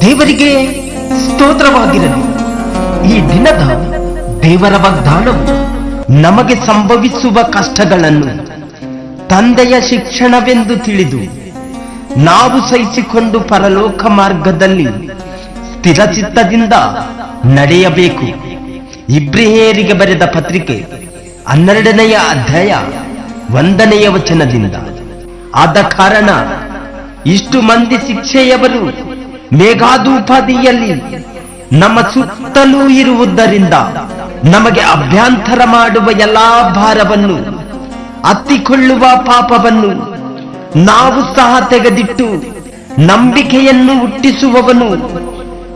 ದೇವರಿಗೆ ಸ್ತೋತ್ರವಾಗಿರಲಿ. ಈ ದಿನದ ದೇವರ ವಾಗ್ದಾನವು ನಮಗೆ ಸಂಭವಿಸುವ ಕಷ್ಟಗಳನ್ನು ತಂದೆಯ ಶಿಕ್ಷಣವೆಂದು ತಿಳಿದು ನಾವು ಸಹಿಸಿಕೊಂಡು ಪರಲೋಕ ಮಾರ್ಗದಲ್ಲಿ ಸ್ಥಿರಚಿತ್ತದಿಂದ ನಡೆಯಬೇಕು. ಇಬ್ರಿಹೇರಿಗೆ ಬರೆದ ಪತ್ರಿಕೆ ಹನ್ನೆರಡನೆಯ ಅಧ್ಯಾಯ ಒಂದನೆಯ ವಚನದಿಂದ. ಆದ ಕಾರಣ ಇಷ್ಟು ಮಂದಿ ಶಿಕ್ಷೆಯವರು ಮೇಘಾದೂಪಾದಿಯಲ್ಲಿ ನಮ್ಮ ಸುತ್ತಲೂ ಇರುವುದರಿಂದ ನಮಗೆ ಅಭ್ಯಂತರ ಮಾಡುವ ಎಲ್ಲಾ ಭಾರವನ್ನು ಅತ್ತಿಕೊಳ್ಳುವ ಪಾಪವನ್ನು ನಾವು ಸಹ ತೆಗೆದಿಟ್ಟು ನಂಬಿಕೆಯನ್ನು ಹುಟ್ಟಿಸುವವನು,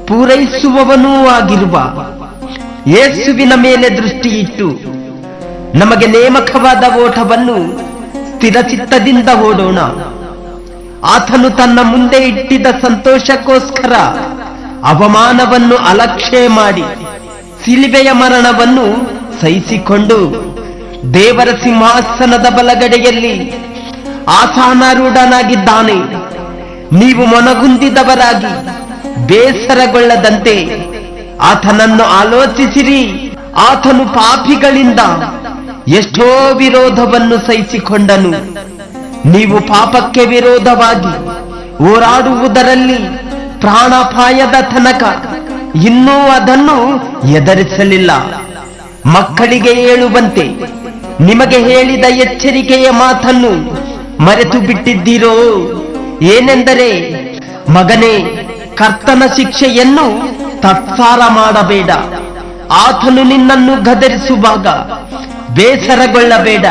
ಪೂರೈಸುವವನೂ ಆಗಿರುವ ಯೇಸುವಿನ ಮೇಲೆ ದೃಷ್ಟಿಯಿಟ್ಟು ನಮಗೆ ನೇಮಕವಾದ ಓಟವನ್ನು ಸ್ಥಿರಚಿತ್ತದಿಂದ ಓಡೋಣ. ಆತನು ತನ್ನ ಮುಂದೆ ಇಟ್ಟಿದ್ದ ಸಂತೋಷಕ್ಕೋಸ್ಕರ ಅವಮಾನವನ್ನು ಅಲಕ್ಷೆ ಮಾಡಿ ಸಿಲಿಬೆಯ ಮರಣವನ್ನು ಸಹಿಸಿಕೊಂಡು ದೇವರ ಸಿಂಹಾಸನದ ಬಲಗಡೆಯಲ್ಲಿ ಆಸಾನಾರೂಢನಾಗಿದ್ದಾನೆ. ನೀವು ಮೊನಗುಂದಿದವರಾಗಿ ಬೇಸರಗೊಳ್ಳದಂತೆ ಆತನನ್ನು ಆಲೋಚಿಸಿರಿ. ಆತನು ಪಾಪಿಗಳಿಂದ ಎಷ್ಟೋ ವಿರೋಧವನ್ನು ಸಹಿಸಿಕೊಂಡನು. ನೀವು ಪಾಪಕ್ಕೆ ವಿರೋಧವಾಗಿ ಹೋರಾಡುವುದರಲ್ಲಿ ಪ್ರಾಣಾಪಾಯದ ತನಕ ಇನ್ನೂ ಅದನ್ನು ಎದುರಿಸಲಿಲ್ಲ. ಮಕ್ಕಳಿಗೆ ಹೇಳುವಂತೆ ನಿಮಗೆ ಹೇಳಿದ ಎಚ್ಚರಿಕೆಯ ಮಾತನ್ನು ಮರೆತು ಬಿಟ್ಟಿದ್ದೀರೋ ಏನೆಂದರೆ, ಮಗನೇ, ಕರ್ತನ ಶಿಕ್ಷೆಯನ್ನು ತತ್ಸಾರ ಮಾಡಬೇಡ. ಆತನು ನಿನ್ನನ್ನು ಗದರಿಸುವಾಗ ಬೇಸರಗೊಳ್ಳಬೇಡ.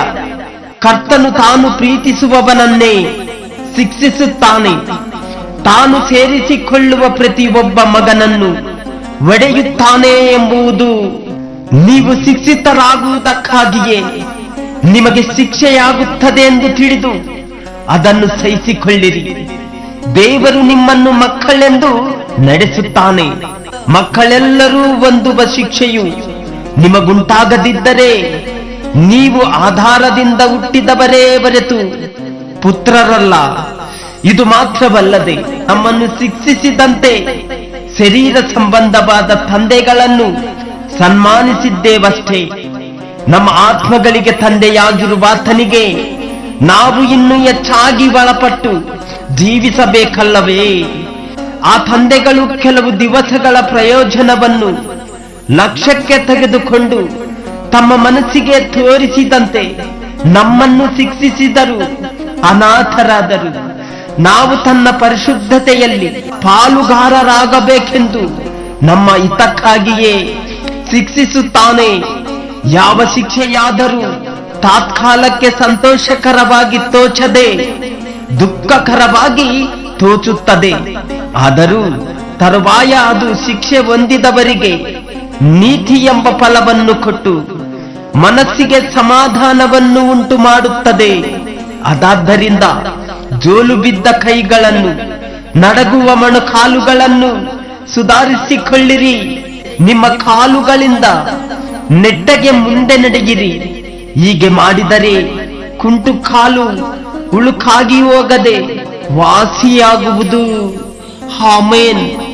ಕರ್ತನು ತಾನು ಪ್ರೀತಿಸುವವನನ್ನೇ ಶಿಕ್ಷಿಸುತ್ತಾನೆ. ತಾನು ಸೇರಿಸಿಕೊಳ್ಳುವ ಪ್ರತಿಯೊಬ್ಬ ಮಗನನ್ನು ಒಡೆಯುತ್ತಾನೆ ಎಂಬುದು ನೀವು ಶಿಕ್ಷಿತರಾಗುವುದಕ್ಕಾಗಿಯೇ ನಿಮಗೆ ಶಿಕ್ಷೆಯಾಗುತ್ತದೆ ಎಂದು ತಿಳಿದು ಅದನ್ನು ಸಹಿಸಿಕೊಳ್ಳಿರಿ. ದೇವರು ನಿಮ್ಮನ್ನು ಮಕ್ಕಳೆಂದು ನಡೆಸುತ್ತಾನೆ. ಮಕ್ಕಳೆಲ್ಲರೂ ಹೊಂದುವ ಶಿಕ್ಷೆಯು ನಿಮಗುಂಟಾಗದಿದ್ದರೆ ನೀವು ಆಧಾರದಿಂದ ಹುಟ್ಟಿದವರೇ ಬರೆತು ಪುತ್ರರಲ್ಲ. ಇದು ಮಾತ್ರವಲ್ಲದೆ ನಮ್ಮನ್ನು ಶಿಕ್ಷಿಸಿದಂತೆ ಶರೀರ ಸಂಬಂಧವಾದ ತಂದೆಗಳನ್ನು ಸನ್ಮಾನಿಸಿದ್ದೇವಷ್ಟೇ. ನಮ್ಮ ಆತ್ಮಗಳಿಗೆ ತಂದೆಯಾಗಿರುವ ಆತನಿಗೆ ನಾವು ಇನ್ನು ಹೆಚ್ಚಾಗಿ ಒಳಪಟ್ಟು ಜೀವಿಸಬೇಕಲ್ಲವೇ. ಆ ತಂದೆಗಳು ಕೆಲವು ದಿವಸಗಳ ಪ್ರಯೋಜನವನ್ನು ಲಕ್ಷ್ಯಕ್ಕೆ ತೆಗೆದುಕೊಂಡು ತಮ್ಮ ಮನಸ್ಸಿಗೆ ತೋರಿಸಿದಂತೆ ನಮ್ಮನ್ನು ಶಿಕ್ಷಿಸಿದರು, ಅನಾಥರಾದರು. ನಾವು ತನ್ನ ಪರಿಶುದ್ಧತೆಯಲ್ಲಿ ಪಾಲುಗಾರರಾಗಬೇಕೆಂದು ನಮ್ಮ ಹಿತಕ್ಕಾಗಿಯೇ ಶಿಕ್ಷಿಸುತ್ತಾನೆ. ಯಾವ ಶಿಕ್ಷೆಯಾದರೂ ತಾತ್ಕಾಲಕ್ಕೆ ಸಂತೋಷಕರವಾಗಿ ತೋಚದೆ, ದುಃಖಕರವಾಗಿ ತೋಚುತ್ತದೆ. ಆದರೂ ತರುವಾಯ ಅದು ಶಿಕ್ಷೆ ಹೊಂದಿದವರಿಗೆ ನೀತಿ ಎಂಬ ಫಲವನ್ನು ಕೊಟ್ಟು ಮನಸ್ಸಿಗೆ ಸಮಾಧಾನವನ್ನು ಉಂಟು ಮಾಡುತ್ತದೆ ಅದಾದ್ದರಿಂದ ಜೋಲು ಬಿದ್ದ ಕೈಗಳನ್ನು, ನಡಗುವ ಮೊಣಕಾಲುಗಳನ್ನು ಸುಧಾರಿಸಿಕೊಳ್ಳಿರಿ. ನಿಮ್ಮ ಕಾಲುಗಳಿಂದ ನೆಟ್ಟಗೆ ಮುಂದೆ ನಡೆಯಿರಿ. ಹೀಗೆ ಮಾಡಿದರೆ ಕುಂಟು ಕಾಲು ಉಳುಕಾಗಿ ಹೋಗದೆ ವಾಸಿಯಾಗುವುದು. ಹಾಮೇನ್